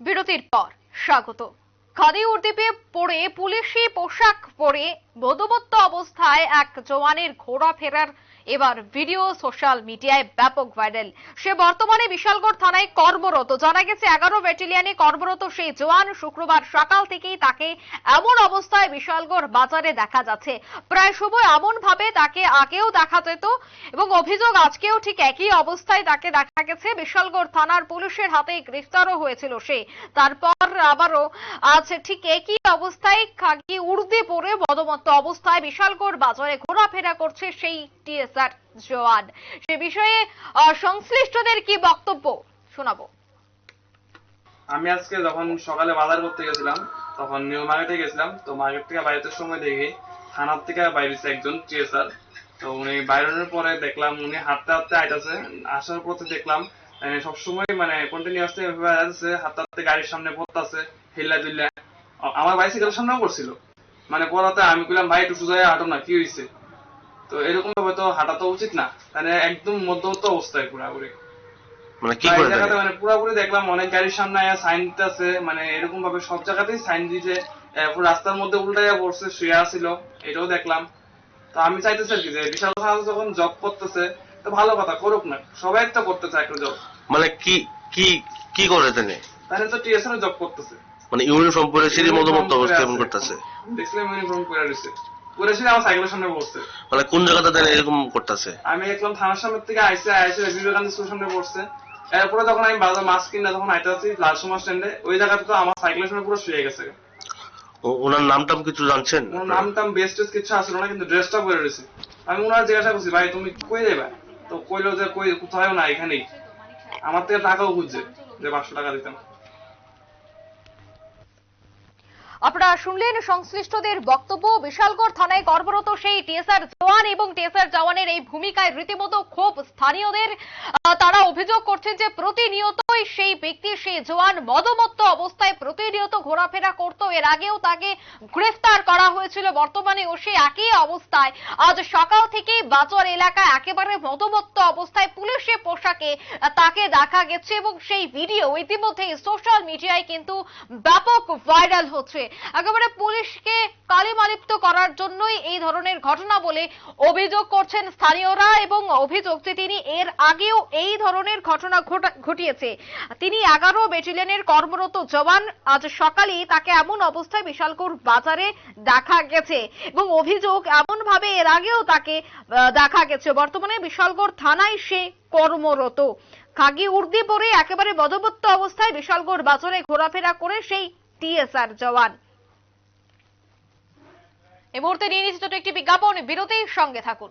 বিরতির পর স্বাগত। খাদি উর্দিপে পরে পুলিশি পোশাক পরে বোধবত্ত অবস্থায় এক জওয়ানের ঘোরাফেরার এবার ভিডিও সোশ্যাল মিডিয়ায় ব্যাপক ভাইরাল। সে বর্তমানে বিশালগড় থানায় কর্মরত। জানা গেছে, এগারো ব্যাটালিয়নে কর্মরত সেই জওয়ান শুক্রবার সকাল থেকেই তাকে এমন অবস্থায় বিশালগড় বাজারে দেখা যাচ্ছে। প্রায় সময় এমন ভাবে তাকে আগেও দেখা যেত এবং অভিযোগ আজকেও ঠিক একই অবস্থায় তাকে দেখা গেছে। বিশালগড় থানার পুলিশের হাতে গ্রেফতারও হয়েছিল সে। তারপর আবারও আজ ঠিক একই অবস্থায় খাকি উর্দি পরে মদমত্ত অবস্থায় বিশালগড় বাজারে ঘোরাফেরা করছে সেই টিএসআর জওয়ান। সে বিষয়ে সংশ্লিষ্টদের কি বক্তব্য শোনাবো? আমি আজকে যখন সকালে বাজার করতে গেছিলাম তখন নিউ মার্কেটে গেছিলাম। তো মার্কেট থেকে বাইরেতে সময় দেখি থানার থেকে বাইরেছে একজন টিএসআর। তো উনি বাইরের পরে দেখলাম উনি হাঁটতে হাঁটতে আইতাছে। আসার পথে দেখলাম আহ, সবসময় মানে কন্টিনিউয়াসলি এভাবে আসছে হাঁটতে হাঁটতে গাড়ির সামনে পড়তাছে হিল্লা দিল্লা আমার বাইসাইকেলের সামনেও পড়ছিল মানে পড়াতে আমি কইলাম ভাই একটু সোজা হাঁটো না কি হয়েছে তো এরকম ভাবে তো হাঁটা তো উচিত না। মানে একদম মধ্যবর্ত অবস্থায় পুরাপুরি। মানে কি করে জায়গাতে মানে পুরোপুরি দেখলাম অনেক গাড়ির সামনে আয়া সাইন দিতেছে মানে এরকম ভাবে সব জায়গাতেই সাইন দিতে রাস্তার মধ্যে উল্টাইয়া পড়ছে শুয়ে আসছিল এটাও দেখলাম। তো আমি চাইতেছি আর কি যে বিশাল সাহায্য যখন জব করতেছে তো ভালো কথা করুক না সবাই তো করতে চায় একটা জব মানে কি কি কি করে তিনি তাহলে তো টিএসএন জব করতেছে। মানে ইউনিফর্ম পরে সিঁড়ির মতো মতো অবস্থা এমন করতেছে? দেখছিলাম ইউনিফর্ম করে রয়েছে করেছিল আমার সাইকেলের সামনে বসছে মানে কোন জায়গাতে এরকম করতেছে? আমি থানার সামনে থেকে আইসে আইসে বিবেকানন্দ স্কুল সামনে বসছে এরপরে যখন আমি বাজার মাছ কিনে যখন আইতে আছি লাল সমাজ স্ট্যান্ডে ওই জায়গাতে তো আমার সাইকেলের সামনে পুরো শুয়ে গেছে। ওনার কিছু জানছেন? ওনার নাম টাম বেস্ট কিছু আসলো না কিন্তু ড্রেসটা পরে রয়েছে। আমি ওনার জিজ্ঞাসা করছি ভাই তুমি কই যাবে তো কইলো যে কই কোথাও না এখানেই। আমার থেকে টাকাও খুঁজছে যে পাঁচশো টাকা দিতাম। আপনারা শুনলেন সংশ্লিষ্টদের বক্তব্য। বিশালগড় থানায় কর্মরত সেই টিএসআর জওয়ান এবং টিএসআর জওয়ানের এই ভূমিকায় রীতিমতো ক্ষোভ স্থানীয়দের তারা অভিযোগ করছেন যে প্রতিনিয়তই সেই ব্যক্তি, সেই জওয়ান মদমত্ত অবস্থায় প্রতিনিয়ত ঘোরাফেরা করত। এর আগেও তাকে গ্রেফতার করা হয়েছিল। বর্তমানে ও সে একই অবস্থায়। আজ সকাল থেকেই বাজার এলাকায় একেবারে মদমত্ত অবস্থায় পুলিশের পোশাকে তাকে দেখা গেছে এবং সেই ভিডিও ইতিমধ্যে সোশ্যাল মিডিয়ায় কিন্তু ব্যাপক ভাইরাল হচ্ছে। একেবারে পুলিশকে কালিমালিপ্ত করার জন্যই এই ধরনের ঘটনা বলে অভিযোগ করছেন স্থানীয়রা এবং অভিযোগ যে তিনি এর আগেও এই ধরনের ঘটনা ঘটা- ঘটিয়েছে। তিনি এগারো ব্যাটালিয়নের কর্মরত জওয়ান। আজ সকালেই তাকে এমন অবস্থায় বিশালগড় বাজারে দেখা গেছে এবং অভিযোগ এমন ভাবে এর আগেও তাকে দেখা গেছে। বর্তমানে বিশালগড় থানায় সে কর্মরত। খাগি উর্দি পরে একেবারে বদবত্ত অবস্থায় বিশালগড় বাজারে ঘোরাফেরা করে সেই টিএসআর জওয়ান। এই মুহূর্তে নিয়ে নিচ্ছি ছোট একটি বিজ্ঞাপন। বিরতির সঙ্গে থাকুন।